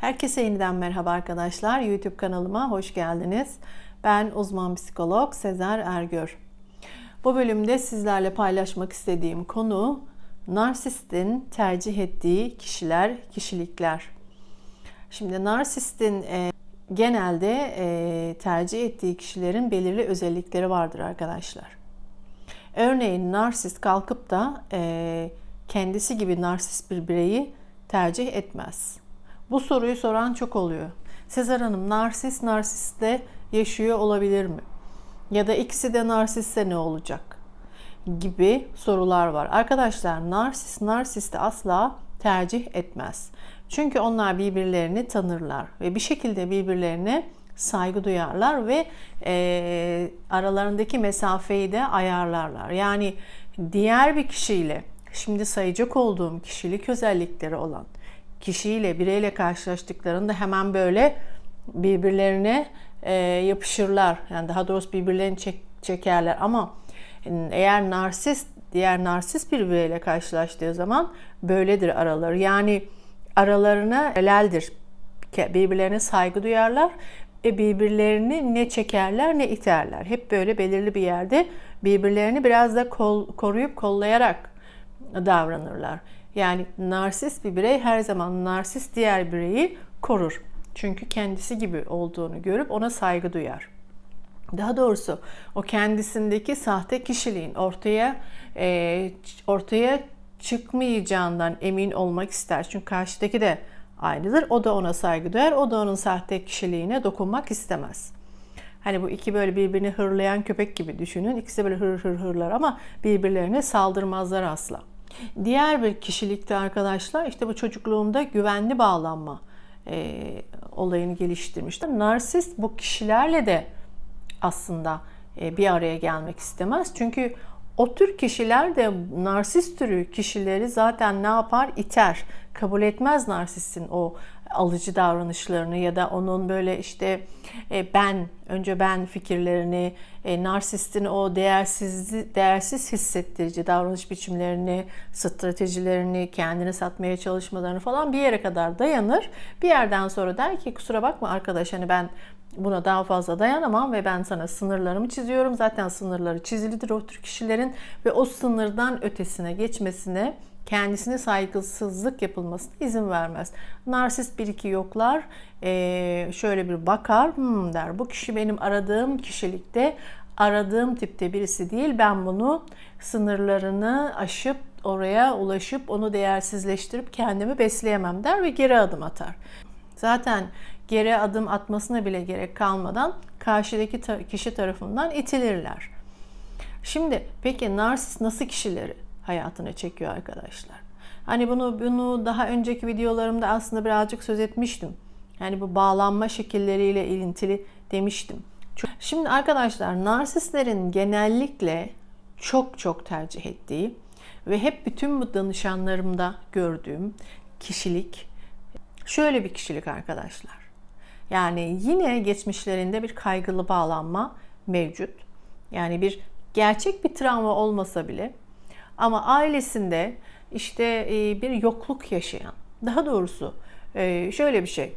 Herkese yeniden merhaba arkadaşlar. YouTube kanalıma hoş geldiniz. Ben uzman psikolog Sezer Ergör. Bu bölümde sizlerle paylaşmak istediğim konu narsistin tercih ettiği kişiler, kişilikler. Şimdi narsistin e, genelde e, tercih ettiği kişilerin belirli özellikleri vardır arkadaşlar. Örneğin narsist kalkıp da e, kendisi gibi narsist bir bireyi tercih etmez. Bu soruyu soran çok oluyor. Sezer Hanım narsist narsistle yaşıyor olabilir mi? Ya da ikisi de narsistse ne olacak? Gibi sorular var. Arkadaşlar narsist narsisti asla tercih etmez. Çünkü onlar birbirlerini tanırlar ve bir şekilde birbirlerine saygı duyarlar ve e, aralarındaki mesafeyi de ayarlarlar. Yani diğer bir kişiyle şimdi sayacak olduğum kişilik özellikleri olan kişiyle, bireyle karşılaştıklarında hemen böyle birbirlerine e, yapışırlar. Yani daha doğrusu birbirlerini çek, çekerler. Ama eğer narsist, diğer narsist bir bireyle karşılaştığı zaman böyledir araları. Yani aralarına helaldir. Birbirlerine saygı duyarlar ve birbirlerini ne çekerler ne iterler. Hep böyle belirli bir yerde birbirlerini biraz da kol, koruyup kollayarak davranırlar. Yani narsist bir birey her zaman narsist diğer bireyi korur. Çünkü kendisi gibi olduğunu görüp ona saygı duyar. Daha doğrusu o kendisindeki sahte kişiliğin ortaya e, ortaya çıkmayacağından emin olmak ister. Çünkü karşıdaki de aynıdır. O da ona saygı duyar. O da onun sahte kişiliğine dokunmak istemez. Hani bu iki böyle birbirini hırlayan köpek gibi düşünün. İkisi böyle hır hır hırlar ama birbirlerine saldırmazlar asla. Diğer bir kişilikte arkadaşlar işte bu çocukluğunda güvenli bağlanma e, olayını geliştirmiştir. Narsist bu kişilerle de aslında e, bir araya gelmek istemez. Çünkü o tür kişiler de narsist türü kişileri zaten ne yapar? İter. Kabul etmez narsistin o alıcı davranışlarını ya da onun böyle işte e, ben önce ben fikirlerini, e, narsistin o değersiz değersiz hissettirici davranış biçimlerini, stratejilerini, kendini satmaya çalışmalarını falan bir yere kadar dayanır. Bir yerden sonra der ki kusura bakma arkadaş hani ben buna daha fazla dayanamam ve ben sana sınırlarımı çiziyorum. Zaten sınırları çizilidir o tür kişilerin ve o sınırdan ötesine geçmesine kendisine saygısızlık yapılmasına izin vermez. Narsist bir iki yoklar, ee, şöyle bir bakar, hmm der bu kişi benim aradığım kişilikte, aradığım tipte birisi değil. Ben bunu sınırlarını aşıp oraya ulaşıp onu değersizleştirip kendimi besleyemem der ve geri adım atar. Zaten geri adım atmasına bile gerek kalmadan karşıdaki kişi tarafından itilirler. Şimdi peki narsist nasıl kişileri hayatına çekiyor arkadaşlar? Hani bunu bunu daha önceki videolarımda aslında birazcık söz etmiştim. Yani bu bağlanma şekilleriyle ilintili demiştim. Şimdi arkadaşlar narsistlerin genellikle çok çok tercih ettiği ve hep bütün bu danışanlarımda gördüğüm kişilik şöyle bir kişilik arkadaşlar. Yani yine geçmişlerinde bir kaygılı bağlanma mevcut. Yani bir gerçek bir travma olmasa bile ama ailesinde işte e, bir yokluk yaşayan, daha doğrusu e, şöyle bir şey.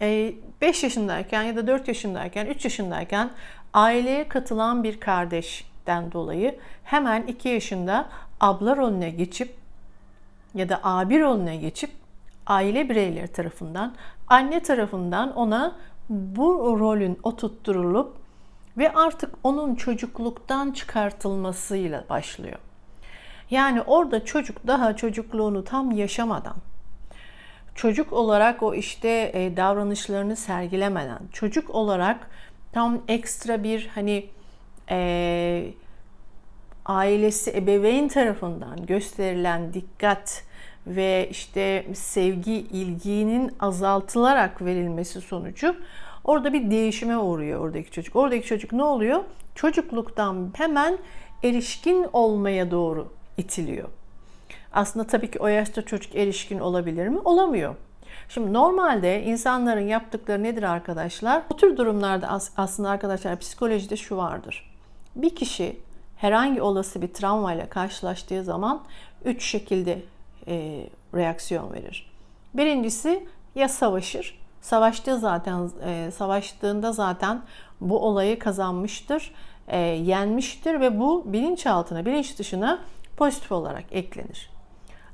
5 e, yaşındayken ya da 4 yaşındayken, 3 yaşındayken aileye katılan bir kardeşten dolayı hemen 2 yaşında abla rolüne geçip ya da abi rolüne geçip aile bireyleri tarafından, anne tarafından ona bu rolün oturtturulup ve artık onun çocukluktan çıkartılmasıyla başlıyor. Yani orada çocuk daha çocukluğunu tam yaşamadan, çocuk olarak o işte e, davranışlarını sergilemeden, çocuk olarak tam ekstra bir hani e, ailesi ebeveyn tarafından gösterilen dikkat ve işte sevgi, ilginin azaltılarak verilmesi sonucu orada bir değişime uğruyor oradaki çocuk. Oradaki çocuk ne oluyor? Çocukluktan hemen erişkin olmaya doğru itiliyor. Aslında tabii ki o yaşta çocuk erişkin olabilir mi? Olamıyor. Şimdi normalde insanların yaptıkları nedir arkadaşlar? Bu tür durumlarda aslında arkadaşlar psikolojide şu vardır. Bir kişi herhangi olası bir travmayla karşılaştığı zaman üç şekilde e, reaksiyon verir. Birincisi ya savaşır. Savaştığı zaten e, savaştığında zaten bu olayı kazanmıştır, e, yenmiştir ve bu bilinçaltına, bilinç dışına pozitif olarak eklenir.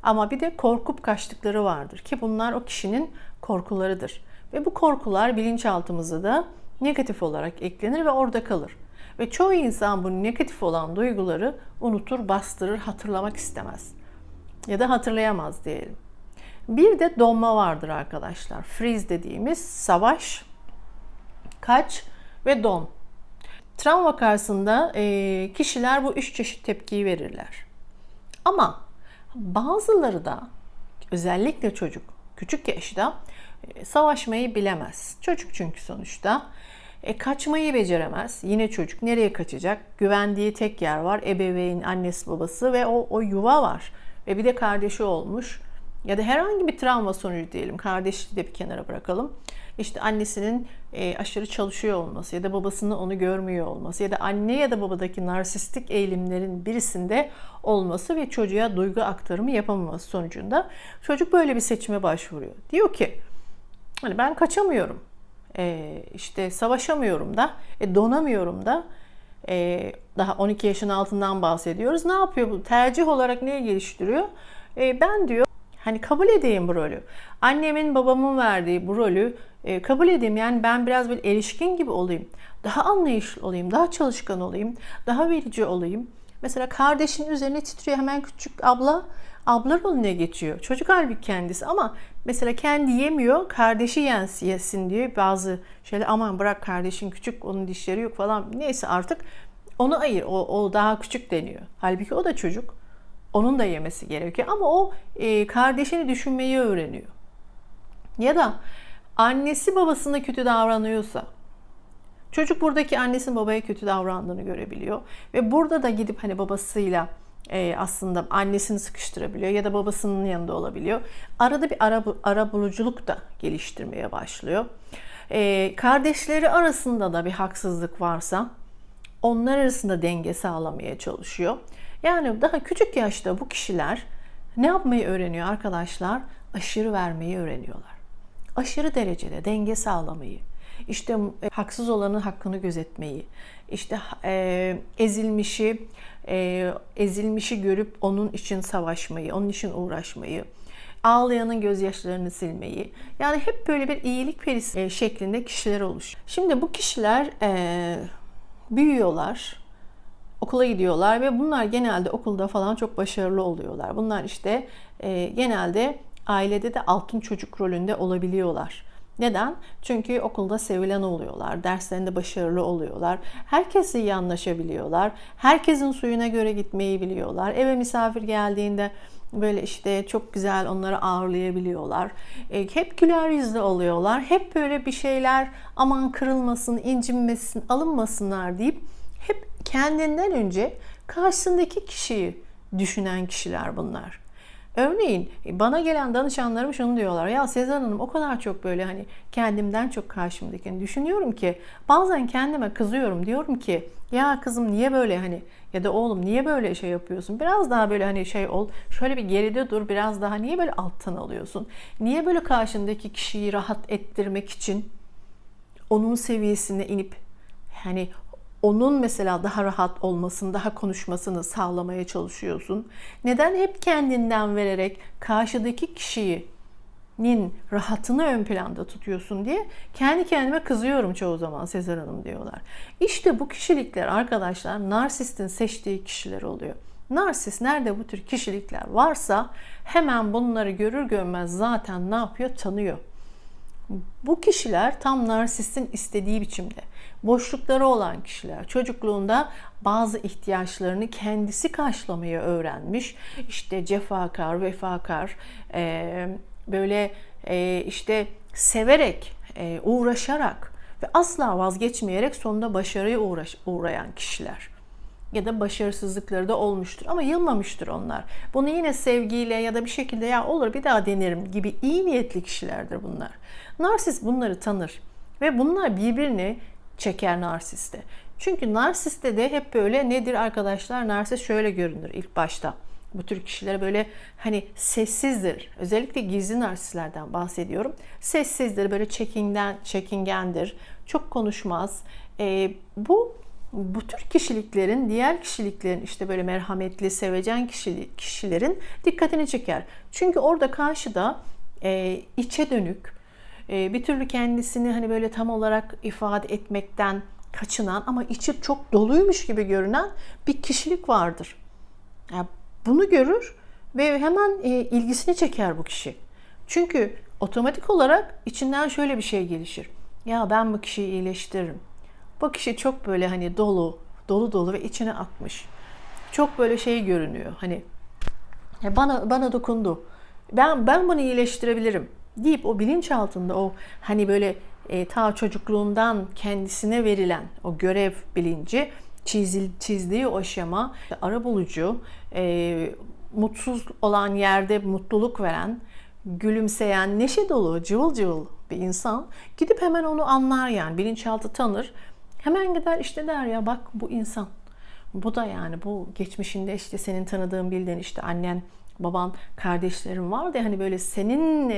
Ama bir de korkup kaçtıkları vardır ki bunlar o kişinin korkularıdır. Ve bu korkular bilinçaltımıza da negatif olarak eklenir ve orada kalır. Ve çoğu insan bu negatif olan duyguları unutur, bastırır, hatırlamak istemez. Ya da hatırlayamaz diyelim. Bir de donma vardır arkadaşlar. Freeze dediğimiz savaş, kaç ve don. Travma karşısında e, kişiler bu üç çeşit tepkiyi verirler. Ama bazıları da özellikle çocuk küçük yaşta e, savaşmayı bilemez. Çocuk çünkü sonuçta. E, kaçmayı beceremez. Yine çocuk nereye kaçacak? Güvendiği tek yer var. Ebeveyn, annesi, babası ve o, o yuva var. Ve bir de kardeşi olmuş. Ya da herhangi bir travma sonucu diyelim. Kardeşi de bir kenara bırakalım. İşte annesinin e, aşırı çalışıyor olması ya da babasının onu görmüyor olması ya da anne ya da babadaki narsistik eğilimlerin birisinde olması ve çocuğa duygu aktarımı yapamaması sonucunda çocuk böyle bir seçime başvuruyor. Diyor ki hani ben kaçamıyorum. E, işte savaşamıyorum da, e, donamıyorum da. E, daha 12 yaşın altından bahsediyoruz. Ne yapıyor bu? Tercih olarak neyi geliştiriyor? E, ben diyor Hani kabul edeyim bu rolü. Annemin babamın verdiği bu rolü e, kabul edeyim. Yani ben biraz böyle erişkin gibi olayım. Daha anlayışlı olayım. Daha çalışkan olayım. Daha verici olayım. Mesela kardeşin üzerine titriyor hemen küçük abla. Abla rolüne geçiyor. Çocuk halbuki kendisi ama mesela kendi yemiyor. Kardeşi yensin, diyor. Bazı şeyler aman bırak kardeşin küçük onun dişleri yok falan. Neyse artık onu ayır. O, o daha küçük deniyor. Halbuki o da çocuk. Onun da yemesi gerekiyor ama o e, kardeşini düşünmeyi öğreniyor. Ya da annesi babasına kötü davranıyorsa çocuk buradaki annesinin babaya kötü davrandığını görebiliyor ve burada da gidip hani babasıyla e, aslında annesini sıkıştırabiliyor ya da babasının yanında olabiliyor. Arada bir ara, ara buluculuk da geliştirmeye başlıyor. E, kardeşleri arasında da bir haksızlık varsa onlar arasında denge sağlamaya çalışıyor. Yani daha küçük yaşta bu kişiler ne yapmayı öğreniyor arkadaşlar? Aşırı vermeyi öğreniyorlar. Aşırı derecede denge sağlamayı, işte e, haksız olanın hakkını gözetmeyi, işte e, ezilmişi e, ezilmişi görüp onun için savaşmayı, onun için uğraşmayı, ağlayanın gözyaşlarını silmeyi. Yani hep böyle bir iyilik perisi e, şeklinde kişiler oluşuyor. Şimdi bu kişiler e, büyüyorlar, okula gidiyorlar ve bunlar genelde okulda falan çok başarılı oluyorlar. Bunlar işte e, genelde ailede de altın çocuk rolünde olabiliyorlar. Neden? Çünkü okulda sevilen oluyorlar, derslerinde başarılı oluyorlar, herkesle iyi anlaşabiliyorlar, herkesin suyuna göre gitmeyi biliyorlar, eve misafir geldiğinde böyle işte çok güzel onları ağırlayabiliyorlar. E, hep güler yüzlü oluyorlar, hep böyle bir şeyler aman kırılmasın, incinmesin, alınmasınlar deyip kendinden önce karşısındaki kişiyi düşünen kişiler bunlar. Örneğin bana gelen danışanlarım şunu diyorlar. Ya Sezen Hanım o kadar çok böyle hani kendimden çok karşımdakini düşünüyorum ki bazen kendime kızıyorum. Diyorum ki ya kızım niye böyle hani ya da oğlum niye böyle şey yapıyorsun? Biraz daha böyle hani şey ol. Şöyle bir geride dur. Biraz daha niye böyle alttan alıyorsun? Niye böyle karşındaki kişiyi rahat ettirmek için onun seviyesine inip hani onun mesela daha rahat olmasını, daha konuşmasını sağlamaya çalışıyorsun? Neden hep kendinden vererek karşıdaki kişinin rahatını ön planda tutuyorsun diye kendi kendime kızıyorum çoğu zaman Sezer Hanım diyorlar. İşte bu kişilikler arkadaşlar narsistin seçtiği kişiler oluyor. Narsist nerede bu tür kişilikler varsa hemen bunları görür görmez zaten ne yapıyor? Tanıyor. Bu kişiler tam narsistin istediği biçimde boşlukları olan kişiler çocukluğunda bazı ihtiyaçlarını kendisi karşılamayı öğrenmiş. İşte cefakar, vefakar, böyle işte severek, uğraşarak ve asla vazgeçmeyerek sonunda başarıya uğraş, uğrayan kişiler ya da başarısızlıkları da olmuştur ama yılmamıştır onlar. Bunu yine sevgiyle ya da bir şekilde ya olur bir daha denerim gibi iyi niyetli kişilerdir bunlar. Narsist bunları tanır ve bunlar birbirini çeker narsiste. Çünkü narsiste de hep böyle nedir arkadaşlar? Narsist şöyle görünür ilk başta. Bu tür kişiler böyle hani sessizdir. Özellikle gizli narsistlerden bahsediyorum. Sessizdir, böyle çekingen, çekingendir. Çok konuşmaz. Ee, bu bu tür kişiliklerin diğer kişiliklerin işte böyle merhametli, sevecen kişilik, kişilerin dikkatini çeker. Çünkü orada karşıda e, içe dönük, e, bir türlü kendisini hani böyle tam olarak ifade etmekten kaçınan ama içi çok doluymuş gibi görünen bir kişilik vardır. Yani bunu görür ve hemen e, ilgisini çeker bu kişi. Çünkü otomatik olarak içinden şöyle bir şey gelişir. Ya ben bu kişiyi iyileştiririm. Bu kişi çok böyle hani dolu, dolu dolu ve içine akmış. Çok böyle şey görünüyor. Hani bana bana dokundu. Ben ben bunu iyileştirebilirim deyip o bilinç altında o hani böyle e, ta çocukluğundan kendisine verilen o görev bilinci çizil, çizdiği o şema ara bulucu, e, mutsuz olan yerde mutluluk veren, gülümseyen, neşe dolu, cıvıl cıvıl bir insan gidip hemen onu anlar yani bilinçaltı tanır. Hemen gider işte der ya bak bu insan. Bu da yani bu geçmişinde işte senin tanıdığın bildiğin işte annen baban, kardeşlerin var da hani böyle senin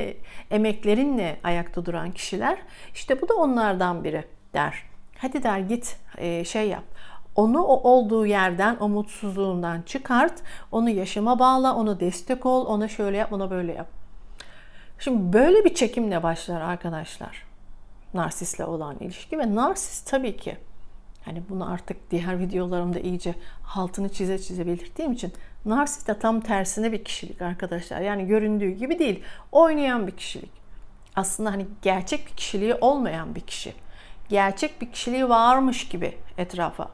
emeklerinle ayakta duran kişiler işte bu da onlardan biri der. Hadi der git e, şey yap. Onu o olduğu yerden, o mutsuzluğundan çıkart. Onu yaşama bağla, onu destek ol, ona şöyle yap, ona böyle yap. Şimdi böyle bir çekimle başlar arkadaşlar. Narsisle olan ilişki ve narsist tabii ki hani bunu artık diğer videolarımda iyice altını çize çize belirttiğim için narsist de tam tersine bir kişilik arkadaşlar. Yani göründüğü gibi değil. Oynayan bir kişilik. Aslında hani gerçek bir kişiliği olmayan bir kişi. Gerçek bir kişiliği varmış gibi etrafa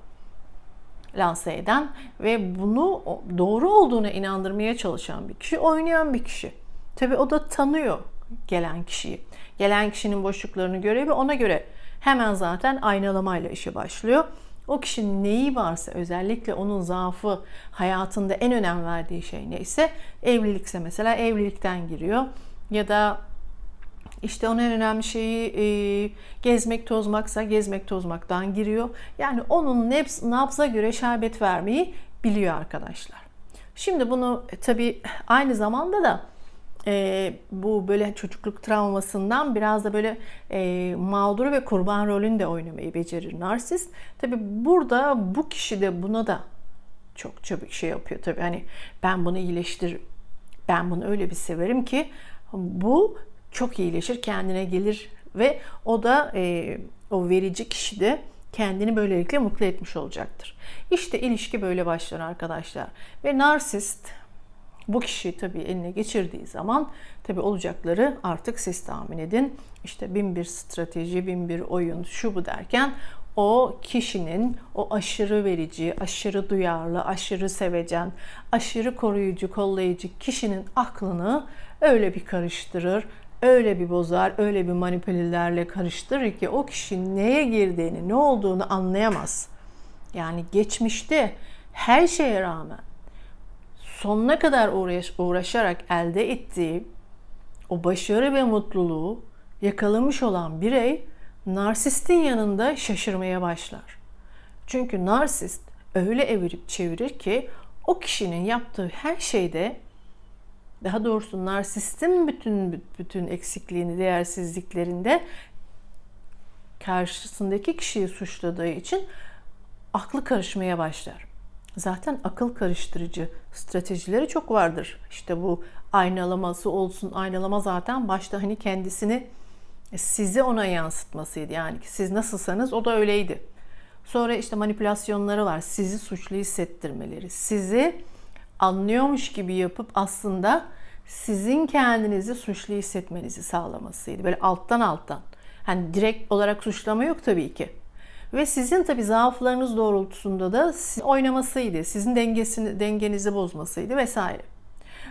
lanse eden ve bunu doğru olduğuna inandırmaya çalışan bir kişi, oynayan bir kişi. Tabii o da tanıyor gelen kişiyi. Gelen kişinin boşluklarını görüyor ve ona göre hemen zaten aynalamayla işe başlıyor. O kişinin neyi varsa özellikle onun zaafı hayatında en önem verdiği şey neyse evlilikse mesela evlilikten giriyor ya da işte onun en önemli şeyi e, gezmek tozmaksa gezmek tozmaktan giriyor. Yani onun nebz, nabza göre şerbet vermeyi biliyor arkadaşlar. Şimdi bunu e, tabii aynı zamanda da e, bu böyle çocukluk travmasından biraz da böyle e, mağdur ve kurban rolünü de oynamayı becerir narsist. Tabi burada bu kişi de buna da çok çabuk şey yapıyor tabi hani ben bunu iyileştir ben bunu öyle bir severim ki bu çok iyileşir kendine gelir ve o da e, o verici kişi de kendini böylelikle mutlu etmiş olacaktır. İşte ilişki böyle başlar arkadaşlar. Ve narsist bu kişi tabii eline geçirdiği zaman tabii olacakları artık siz tahmin edin. İşte bin bir strateji, bin bir oyun, şu bu derken o kişinin o aşırı verici, aşırı duyarlı, aşırı sevecen, aşırı koruyucu, kollayıcı kişinin aklını öyle bir karıştırır, öyle bir bozar, öyle bir manipülelerle karıştırır ki o kişi neye girdiğini, ne olduğunu anlayamaz. Yani geçmişte her şeye rağmen sonuna kadar uğraş, uğraşarak elde ettiği o başarı ve mutluluğu yakalamış olan birey narsistin yanında şaşırmaya başlar. Çünkü narsist öyle evirip çevirir ki o kişinin yaptığı her şeyde daha doğrusu narsistin bütün bütün eksikliğini, değersizliklerinde karşısındaki kişiyi suçladığı için aklı karışmaya başlar. Zaten akıl karıştırıcı stratejileri çok vardır. İşte bu aynalaması olsun. Aynalama zaten başta hani kendisini sizi ona yansıtmasıydı. Yani siz nasılsanız o da öyleydi. Sonra işte manipülasyonları var. Sizi suçlu hissettirmeleri. Sizi anlıyormuş gibi yapıp aslında sizin kendinizi suçlu hissetmenizi sağlamasıydı. Böyle alttan alttan. Hani direkt olarak suçlama yok tabii ki. Ve sizin tabii zaaflarınız doğrultusunda da oynamasıydı. Sizin dengesini, dengenizi bozmasıydı vesaire.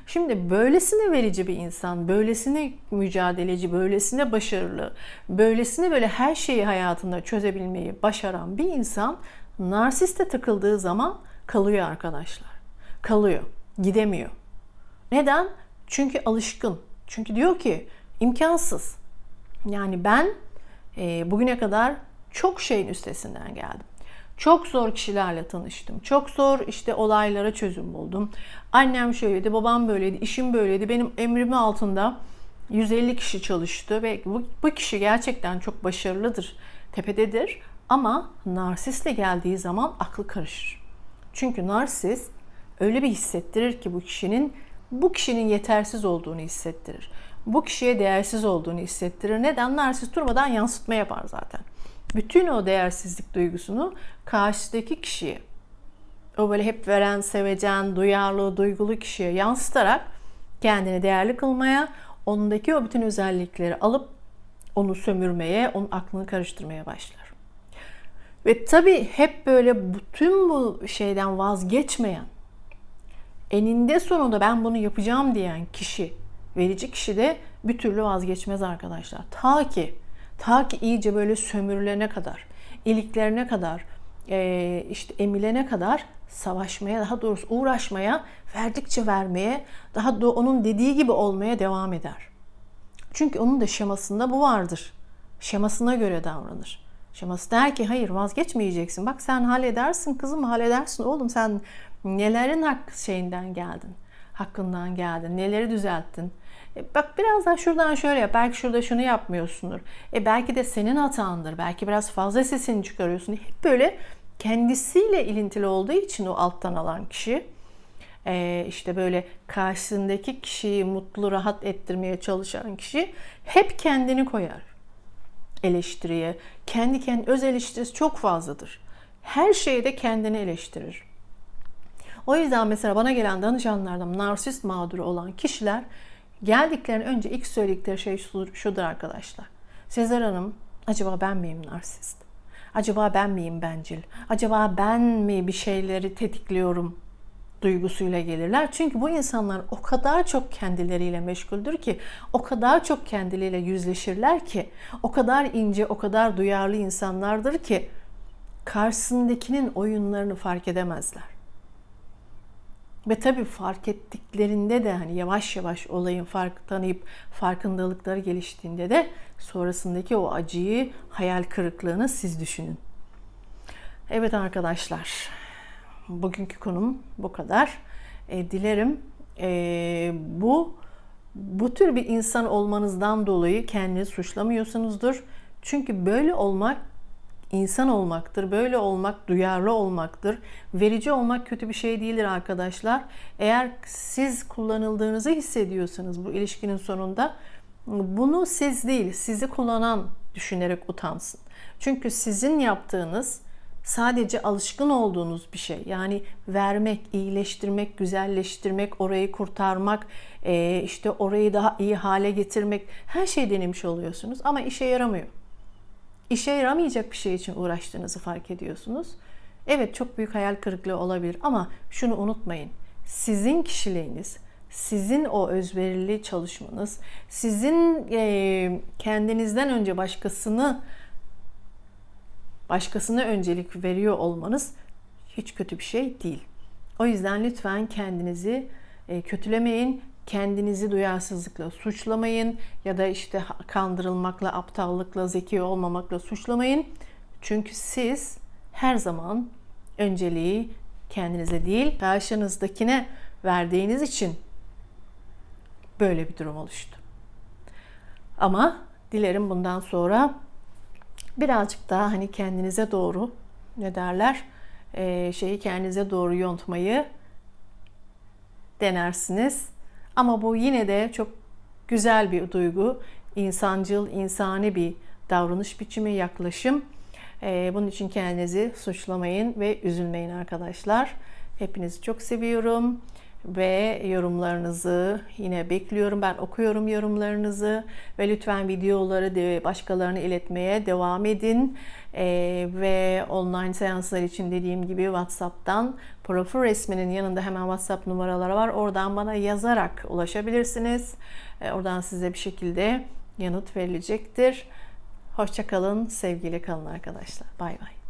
Şimdi böylesine verici bir insan, böylesine mücadeleci, böylesine başarılı, böylesine böyle her şeyi hayatında çözebilmeyi başaran bir insan narsiste takıldığı zaman kalıyor arkadaşlar. Kalıyor, gidemiyor. Neden? Çünkü alışkın. Çünkü diyor ki imkansız. Yani ben e, bugüne kadar çok şeyin üstesinden geldim. Çok zor kişilerle tanıştım. Çok zor işte olaylara çözüm buldum. Annem şöyleydi, babam böyleydi, işim böyleydi. Benim emrimi altında 150 kişi çalıştı ve bu, bu kişi gerçekten çok başarılıdır, tepededir. Ama narsistle geldiği zaman aklı karışır. Çünkü narsist öyle bir hissettirir ki bu kişinin bu kişinin yetersiz olduğunu hissettirir. Bu kişiye değersiz olduğunu hissettirir. Neden? Narsist durmadan yansıtma yapar zaten. Bütün o değersizlik duygusunu karşıdaki kişiye, o böyle hep veren, sevecen, duyarlı, duygulu kişiye yansıtarak kendini değerli kılmaya, ondaki o bütün özellikleri alıp onu sömürmeye, onun aklını karıştırmaya başlar. Ve tabii hep böyle bütün bu şeyden vazgeçmeyen, eninde sonunda ben bunu yapacağım diyen kişi, verici kişi de bir türlü vazgeçmez arkadaşlar. Ta ki, ta ki iyice böyle sömürülene kadar, iliklerine kadar, e, işte emilene kadar savaşmaya, daha doğrusu uğraşmaya, verdikçe vermeye, daha da onun dediği gibi olmaya devam eder. Çünkü onun da şemasında bu vardır. Şemasına göre davranır. Şeması der ki hayır vazgeçmeyeceksin. Bak sen halledersin kızım halledersin oğlum sen nelerin hak şeyinden geldin. Hakkından geldin. Neleri düzelttin. E bak biraz daha şuradan şöyle yap. Belki şurada şunu yapmıyorsundur. E belki de senin hatandır. Belki biraz fazla sesini çıkarıyorsun. Hep böyle kendisiyle ilintili olduğu için o alttan alan kişi e, işte böyle karşısındaki kişiyi mutlu rahat ettirmeye çalışan kişi hep kendini koyar eleştiriye. Kendi kendi öz eleştirisi çok fazladır. Her şeyde kendini eleştirir. O yüzden mesela bana gelen danışanlardan narsist mağduru olan kişiler geldiklerini önce ilk söyledikleri şey şudur arkadaşlar. Sezer Hanım acaba ben miyim narsist? Acaba ben miyim bencil? Acaba ben mi bir şeyleri tetikliyorum? duygusuyla gelirler. Çünkü bu insanlar o kadar çok kendileriyle meşguldür ki, o kadar çok kendileriyle yüzleşirler ki, o kadar ince, o kadar duyarlı insanlardır ki karşısındakinin oyunlarını fark edemezler. Ve tabii fark ettiklerinde de hani yavaş yavaş olayın fark tanıyıp farkındalıkları geliştiğinde de sonrasındaki o acıyı, hayal kırıklığını siz düşünün. Evet arkadaşlar, bugünkü konum bu kadar. E, dilerim e, bu bu tür bir insan olmanızdan dolayı kendinizi suçlamıyorsunuzdur. Çünkü böyle olmak insan olmaktır. Böyle olmak duyarlı olmaktır. Verici olmak kötü bir şey değildir arkadaşlar. Eğer siz kullanıldığınızı hissediyorsanız bu ilişkinin sonunda bunu siz değil, sizi kullanan düşünerek utansın. Çünkü sizin yaptığınız sadece alışkın olduğunuz bir şey. Yani vermek, iyileştirmek, güzelleştirmek, orayı kurtarmak, işte orayı daha iyi hale getirmek her şey denemiş oluyorsunuz ama işe yaramıyor. İşe yaramayacak bir şey için uğraştığınızı fark ediyorsunuz. Evet çok büyük hayal kırıklığı olabilir ama şunu unutmayın. Sizin kişiliğiniz, sizin o özverili çalışmanız, sizin e, kendinizden önce başkasını başkasına öncelik veriyor olmanız hiç kötü bir şey değil. O yüzden lütfen kendinizi e, kötülemeyin, kendinizi duyarsızlıkla suçlamayın ya da işte kandırılmakla, aptallıkla, zeki olmamakla suçlamayın. Çünkü siz her zaman önceliği kendinize değil, karşınızdakine verdiğiniz için böyle bir durum oluştu. Ama dilerim bundan sonra birazcık daha hani kendinize doğru ne derler şeyi kendinize doğru yontmayı denersiniz. Ama bu yine de çok güzel bir duygu. insancıl, insani bir davranış biçimi, yaklaşım. E, bunun için kendinizi suçlamayın ve üzülmeyin arkadaşlar. Hepinizi çok seviyorum ve yorumlarınızı yine bekliyorum. Ben okuyorum yorumlarınızı ve lütfen videoları de başkalarına iletmeye devam edin. Ee, ve online seanslar için dediğim gibi WhatsApp'tan profil resminin yanında hemen WhatsApp numaraları var. Oradan bana yazarak ulaşabilirsiniz. Ee, oradan size bir şekilde yanıt verilecektir. Hoşçakalın, sevgili kalın arkadaşlar. Bay bay.